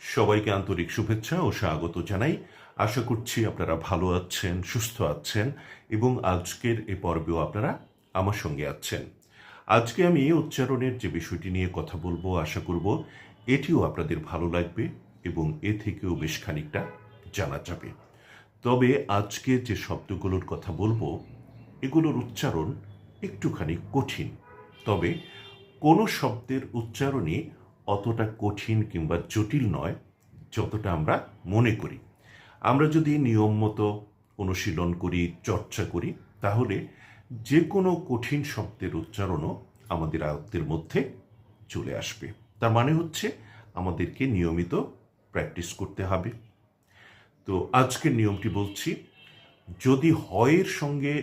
সবাইকে আন্তরিক শুভেচ্ছা ও স্বাগত জানাই। আশা করছি আপনারা ভালো আছেন, সুস্থ আছেন এবং আজকের এ পর্বেও আপনারা আমার সঙ্গে আছেন। আজকে আমি উচ্চারণের যে বিষয়টি নিয়ে কথা বলব, আশা করব এটিও আপনাদের ভালো লাগবে এবং এ থেকেও বেশ খানিকটা জানা যাবে। তবে আজকে যে শব্দগুলোর কথা বলব, এগুলোর উচ্চারণ একটুখানি কঠিন। তবে কোনো শব্দের উচ্চারণই অতটা কঠিন কিংবা জটিল নয়, যতটা আমরা মনে করি। আমরা যদি নিয়ম মতো অনুশীলন করি, চর্চা করি, তাহলে যে কোনো কঠিন শব্দের উচ্চারণও আমাদের আয়ত্তের মধ্যে চলে আসবে। তার মানে হচ্ছে আমাদেরকে নিয়মিত প্র্যাকটিস করতে হবে। তো আজকের নিয়মটি বলছি, যদি হয়ের সঙ্গে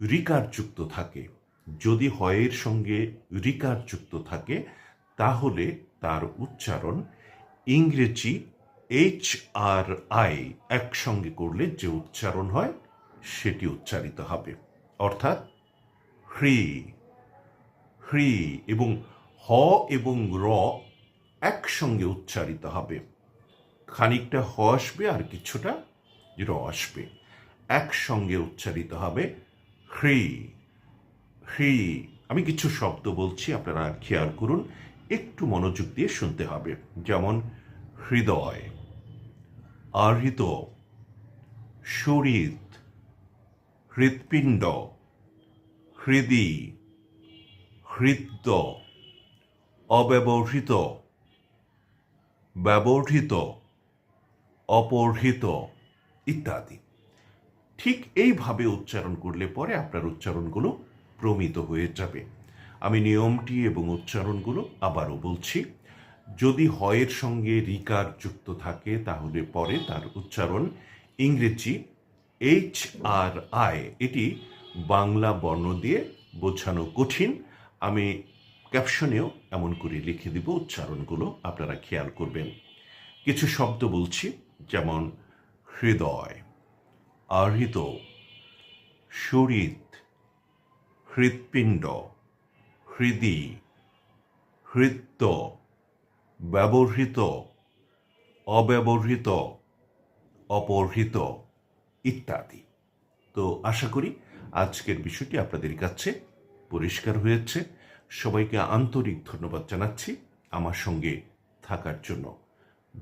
রিকার যুক্ত থাকে, যদি হয়ের সঙ্গে রিকার যুক্ত থাকে, তাহলে তার উচ্চারণ ইংরেজি এইচ আর আই একসঙ্গে করলে যে উচ্চারণ হয়, সেটি উচ্চারিত হবে। অর্থাৎ হ্রি হ্রি এবং হ এবং র একসঙ্গে উচ্চারিত হবে। খানিকটা হ আসবে আর কিছুটা র আসবে। একসঙ্গে উচ্চারিত হবে হ্রি হ্রি আমি কিছু শব্দ বলছি, আপনারা খেয়াল করুন। একটু মনোযোগ দিয়ে শুনতে হবে, যেমন হৃদয়, আহৃত শরীর হৃৎপিণ্ড, হৃদি, হৃদ্য, অব্যবহৃত, ব্যবহৃত, অপহৃত ইত্যাদি। ঠিক এইভাবে উচ্চারণ করলে পরে আপনার উচ্চারণগুলো প্রমিত হয়ে যাবে। আমি নিয়মটি এবং উচ্চারণগুলো আবারও বলছি। যদি হয়ের সঙ্গে রিকার যুক্ত থাকে, তাহলে পরে তার উচ্চারণ ইংরেজি। এইচ আর আই এটি বাংলা বর্ণ দিয়ে বোঝানো কঠিন। আমি ক্যাপশনেও এমন করে লিখে দিব উচ্চারণগুলো, আপনারা খেয়াল করবেন। কিছু শব্দ বলছি, যেমন হৃদয়, আহৃত, শরীর, হৃৎপিণ্ড হৃদি হৃত্য ব্যবহৃত, অব্যবহৃত, অপহৃত ইত্যাদি। তো আশা করি আজকের বিষয়টি আপনাদের কাছে পরিষ্কার হয়েছে। সবাইকে আন্তরিক ধন্যবাদ জানাচ্ছি। আমার সঙ্গে থাকার জন্য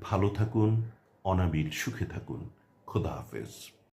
ভালো থাকুন, অনাবিল সুখে থাকুন। খোদা হাফেজ।